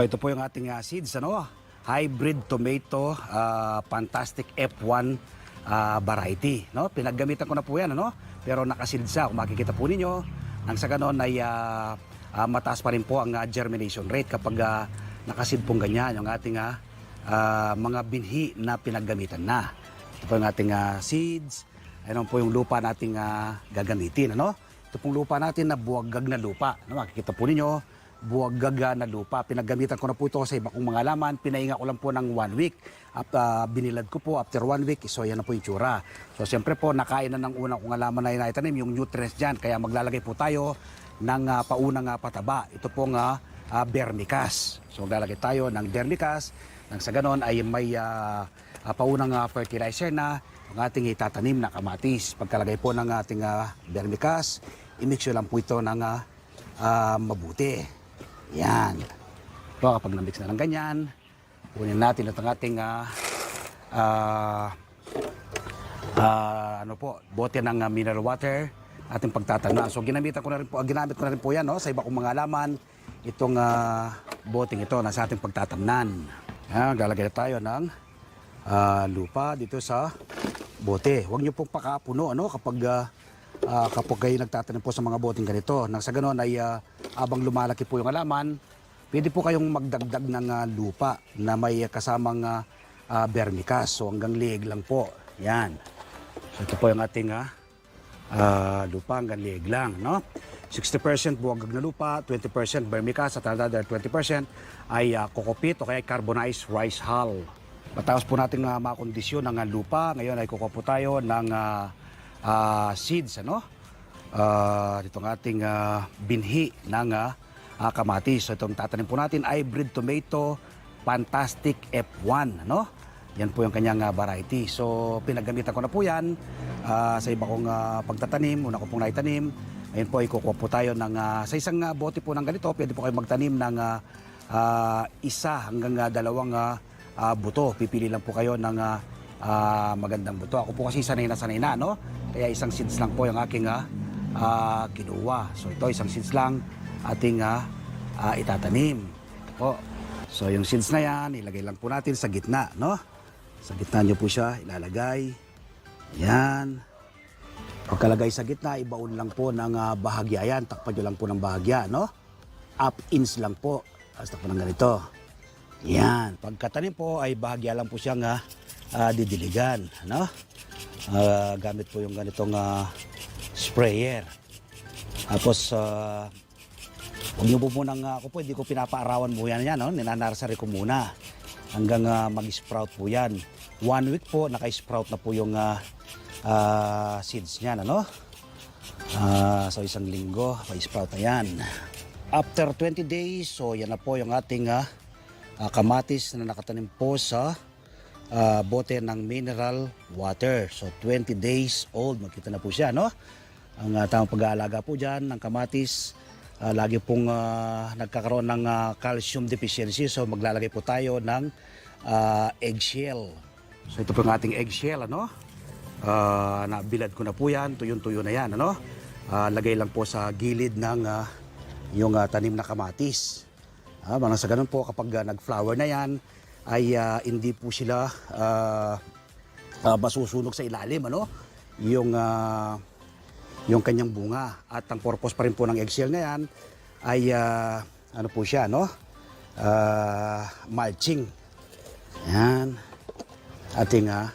Ito po yung ating uh, seeds, ano? Hybrid tomato ah, fantastic F1 ah, variety, no? Pinaggamitan ko na po 'yan, ano? Pero nakaseed siya, kung makikita po ninyo, nang sa ganon ay ah, ah, mataas pa rin po ang ah, germination rate kapag uh, nakaseed pong ganyan yung ating ah, mga binhi na pinaggamitan na. Ito po yung ating ah, seeds. Ayun po yung lupa nating ah, gagamitin, ano? Ito pong lupa natin na buwagag na lupa. Ano, makikita po ninyo, buwagaga na lupa. Pinagamitan ko na po ito sa iba kong mga laman. Pinahinga ko lang po ng one week. At ah, binilad ko po after one week, so yan na po yung tsura. So siyempre po, nakain na ng unang kong laman na inaitanim, yung nutrients dyan. Kaya maglalagay po tayo ng ah, paunang ah, pataba. Ito pong uh, vermicast. So maglalagay tayo ng vermicast. Nang sa ganon ay may ah, ah, paunang ah, fertilizer na ang ating itatanim na kamatis. Pagkalagay po ng ating uh, vermicast, imix lang po ito ng ah, ah, mabuti. Yan. Ito, kapag na-mix na ng ganyan, kunin natin itong ating ah, ah, ah, ano po, bote ng ah, mineral water, ating pagtatanan. So ginamitan ko na rin po, ginamit ko na rin po yan no, sa iba kong mga laman, itong ah, boteng ito na sa ating pagtatamnan. Yan, lalagay na tayo ng ah, lupa dito sa bote. Huwag niyo pong pakapuno ano kapag ah, ah, kapag kayo nagtatanim po sa mga boteng ganito. Nang sa ganon ay ah, abang lumalaki po yung alaman, pwede po kayong magdagdag ng ah, lupa na may kasamang uh, vermicast. So hanggang liig lang po. Yan. So ito po yung ating ah, ah, lupa hanggang liig lang. No? 60% buwagag na lupa, 20% vermicast at another 20% ay uh, kokopit o kaya carbonized rice hull. Matapos po natin uh, makondisyon ng ah, lupa, ngayon ay kukuha po tayo ng ah, ah, seeds, ano? Ah, itong ating ah, binhi ng ah, kamatis. So itong tatanim po natin, hybrid tomato fantastic F1, ano? Yan po yung kanyang ah, variety. So pinagamitan ko na po yan ah, sa iba kong ah, pagtatanim, una ko pong naitanim. Ngayon po ay kukuha po tayo ng, ah, sa isang ah, bote po ng ganito, pwede po kayo magtanim ng ah, ah, isa hanggang ah, dalawang ah, ah, buto. Pipili lang po kayo ng ah, ah, magandang buto. Ako po kasi sanay na sanay na, no? Kaya isang seeds lang po yung aking ah, kinuha. So ito, isang seeds lang ating ah, ah, itatanim. Ito po. So yung seeds na yan, ilagay lang po natin sa gitna, no? Sa gitna nyo po siya ilalagay. Yan. Pagkalagay sa gitna, ibaon lang po ng ah, bahagya yan. Takpan nyo lang po ng bahagya, no? Up-ins lang po. Tapos takpan ng ganito. Yan. Pagkatanim po ay bahagya lang po siyang ah, ah, didiligan, no? Ah, gamit po yung ganitong ah, sprayer. Tapos, uh, huwag niyo po munang, ah, ako po, hindi ko pinapaarawan mo yan, yan no? ninanarsary ko muna. Hanggang ah, mag-sprout po yan. One week po, naka-sprout na po yung ah, ah, seeds niyan, ano? Ah, so, isang linggo, may-sprout na yan. After 20 days, so yan na po yung ating ah, ah, kamatis na nakatanim po sa ah, bote ng mineral water. So 20 days old, makita na po siya, no? Ang ah, tamang pag-aalaga po dyan ng kamatis, ah, lagi pong ah, nagkakaroon ng ah, calcium deficiency. So maglalagay po tayo ng ah, eggshell. So ito po yung ating eggshell, ano? Ah, nabilad ko na po yan, tuyon-tuyo na yan, ano? Ah, lagay lang po sa gilid ng ah, yung ah, tanim na kamatis. Ah, mga sa ganun po, kapag ah, nag-flower na yan, ay ah, hindi po sila ah, ah, masusunog sa ilalim, ano? Yung, ah, yung kanyang bunga. At ang purpose pa rin po ng eggshell na yan ay, ah, ano po siya, no? Ah, mulching. Yan. Ating ah,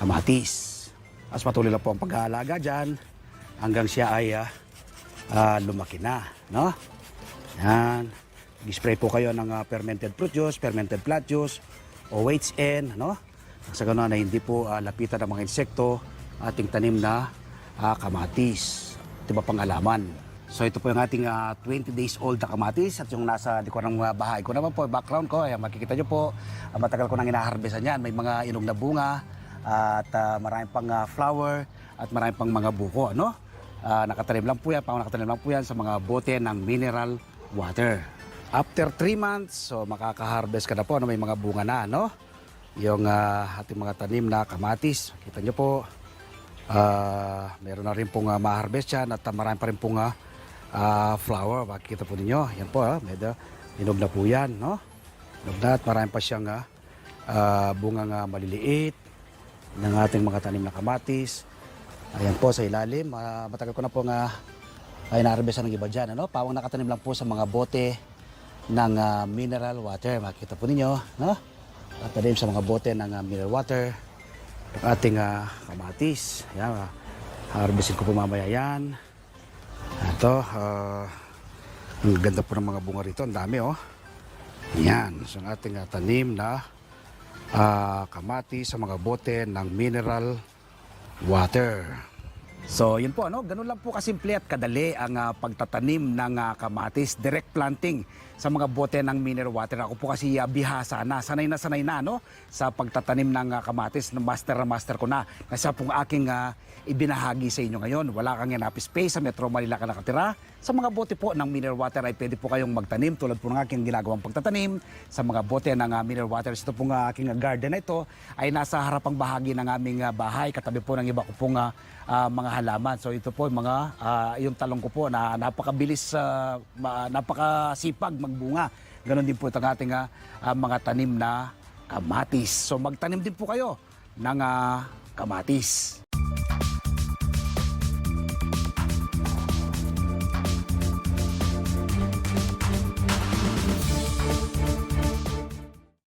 kamatis. As patuloy lang po ang pag-aalaga dyan hanggang siya ay ah, ah, lumaki na, no? Yan. I-spray po kayo ng ah, fermented fruit juice, fermented plant juice, OHN, no? Sa ganoon na hindi po ah, lapitan ng mga insekto ating tanim na ah, kamatis. Ito ba pangalaman? So ito po yung ating ah, 20 days old na kamatis at yung nasa ko ng bahay ko naman po, background ko, ayan, makikita nyo po, ah, matagal ko nang inaharbesan yan. May mga inog na bunga at ah, marami pang ah, flower at marami pang mga buko, ano? Ah, nakatanim lang po yan, pang nakatanim lang po yan sa mga bote ng mineral water. After 3 months, so makaka-harvest ka na po, ano, may mga bunga na, no? Yung ah, ating mga tanim na kamatis, kita nyo po, ah, meron na rin pong uh, ma-harvest yan at marami pa rin pong ah, flower, makikita po ninyo, yan po, ah, medyo, Hinog na po yan, no? Hinog na at marami pa siyang ah, ah, bunga nga maliliit ng ating mga tanim na kamatis. Ayan po sa ilalim. Ah, matagal ko na po nga ay naarbesan ng iba dyan. Ano? Pawang nakatanim lang po sa mga bote ng ah, mineral water. Makita po ninyo. No? At tanim sa mga bote ng ah, mineral water. Ang ating ah, kamatis. Ayan, ah, harvestin ko po mamaya yan. Ito, ah, ang ganda po ng mga bunga rito. Ang dami, oh. Yan. So, ang ating ah, tanim na ah, kamatis sa mga bote ng mineral water. So, yun po, ano? Ganun lang po kasimple at kadali ang ah, pagtatanim ng ah, kamatis. Direct planting sa mga bote ng mineral water. Ako po kasi uh, bihasa na, sanay na sanay na, no? Sa pagtatanim ng ah, kamatis, na master na master ko na. Nasa pong aking ah, ibinahagi sa inyo ngayon. Wala kang enough space sa Metro Manila ka nakatira. Sa mga bote po ng mineral water ay pwede po kayong magtanim tulad po ng aking ginagawang pagtatanim sa mga bote ng ah, mineral water. Ito pong ah, aking garden na ito ay nasa harapang bahagi ng aming ah, bahay katabi po ng iba ko pong ah, ah, mga halaman. So ito po mga ah, yung talong ko po na napakabilis ma- napakasipag magbunga. Ganon din po itong ating ah, mga tanim na kamatis. So magtanim din po kayo ng ah, kamatis.